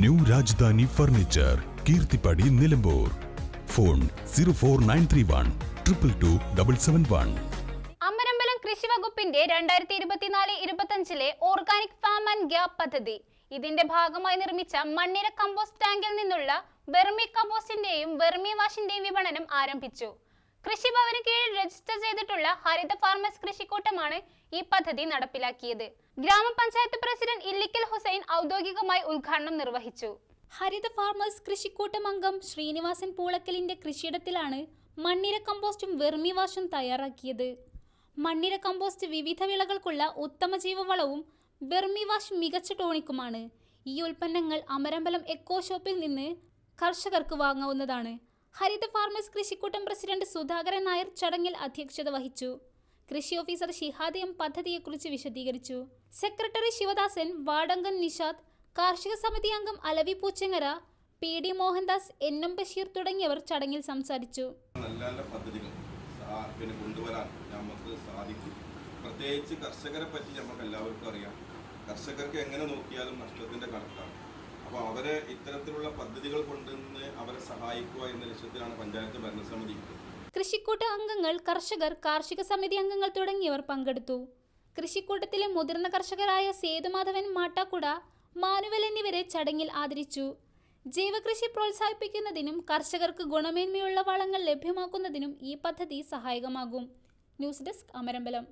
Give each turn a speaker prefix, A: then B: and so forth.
A: New Rajdhani furniture Keerthippadi Nilambur. Phone zero four nine three one triple two double seven one.
B: Amarambalam കൃഷി വകുപ്പിന്റെ രണ്ടായിരത്തി ഇരുപത്തിനാല് ഇരുപത്തിയഞ്ചിലെ organic farm and gap പദ്ധതി. ഇതിന്റെ ഭാഗമായി നിർമ്മിച്ച മണ്ണിര കമ്പോസ്റ്റ് ടാങ്കിൽ നിന്നുള്ള വെർമി കമ്പോസ്റ്റിന്റെയും വെർമി വാഷിന്റെയും വിപണനം ആരംഭിച്ചു. കൃഷിഭവന് രജിസ്റ്റർ ചെയ്തിട്ടുള്ള ഹരിത ഫാർമേഴ്സ് കൃഷിക്കൂട്ടമാണ് ഈ പദ്ധതി നടപ്പിലാക്കിയത്. ഗ്രാമപഞ്ചായത്ത് പ്രസിഡന്റ് ഇല്ലിക്കൽ ഹുസൈൻ ഔദ്യോഗികമായി ഉദ്ഘാടനം നിർവഹിച്ചു. ഹരിത ഫാർമേഴ്സ് കൃഷിക്കൂട്ടം അംഗം ശ്രീനിവാസൻ പൂളക്കലിന്റെ കൃഷിയിടത്തിലാണ് മണ്ണിര കമ്പോസ്റ്റും വെർമി വാഷും തയ്യാറാക്കിയത്. മണ്ണിര കമ്പോസ്റ്റ് വിവിധ വിളകൾക്കുള്ള ഉത്തമ ജീവവളവും വെർമി വാഷ് മികച്ച ടോണിക്കുമാണ്. ഈ ഉൽപ്പന്നങ്ങൾ അമരമ്പലം എക്കോ ഷോപ്പിൽ നിന്ന് കർഷകർക്ക് വാങ്ങാവുന്നതാണ്. ഹരിത ഫാർമേഴ്സ് കൃഷിക്കൂട്ടം പ്രസിഡന്റ് സുധാകരൻ നായർ ചടങ്ങിൽ അധ്യക്ഷത വഹിച്ചു. കൃഷി ഓഫീസർ ഷിഹാദ് എം പദ്ധതിയെക്കുറിച്ച് വിശദീകരിച്ചു. സെക്രട്ടറി ശിവദാസൻ വാടങ്കൻ നിഷാദ് കാർഷിക സമിതി അംഗം Alavi Poochangara P D Mohandas N M Basheer തുടങ്ങിയവർ ചടങ്ങിൽ സംസാരിച്ചു.
C: നല്ല നല്ല പദ്ധതികൾ പിന്നെ കൊണ്ടുവരാൻ നമുക്ക് സാധിക്കും. പ്രത്യേകിച്ച് കർഷകരെ പറ്റി നമുക്ക് എല്ലാവർക്കും അറിയാം. കർഷകർക്ക് എങ്ങനെ നോക്കിയാലും നഷ്ടത്തിന്റെ കണക്കാണ്. അപ്പോൾ അവരെ ഇത്തരത്തിലുള്ള പദ്ധതികൾ കൊണ്ടുവന്ന് സഹായിക്കുക എന്ന ലക്ഷ്യത്തിലാണ് പഞ്ചായത്ത് ഭരണസമിതി
B: കൃഷിക്കൂട്ട അംഗങ്ങൾ കർഷകർ കാർഷിക സമിതി അംഗങ്ങൾ തുടങ്ങിയവർ പങ്കെടുത്തു. കൃഷിക്കൂട്ടത്തിലെ മുതിർന്ന കർഷകരായ സേതുമാധവൻ മാട്ടാക്കുട മാനുവൽ എന്നിവരെ ചടങ്ങിൽ ആദരിച്ചു. ജൈവകൃഷി പ്രോത്സാഹിപ്പിക്കുന്നതിനും കർഷകർക്ക് ഗുണമേന്മയുള്ള വളങ്ങൾ ലഭ്യമാക്കുന്നതിനും ഈ പദ്ധതി സഹായകമാകും. News desk Amarambalam.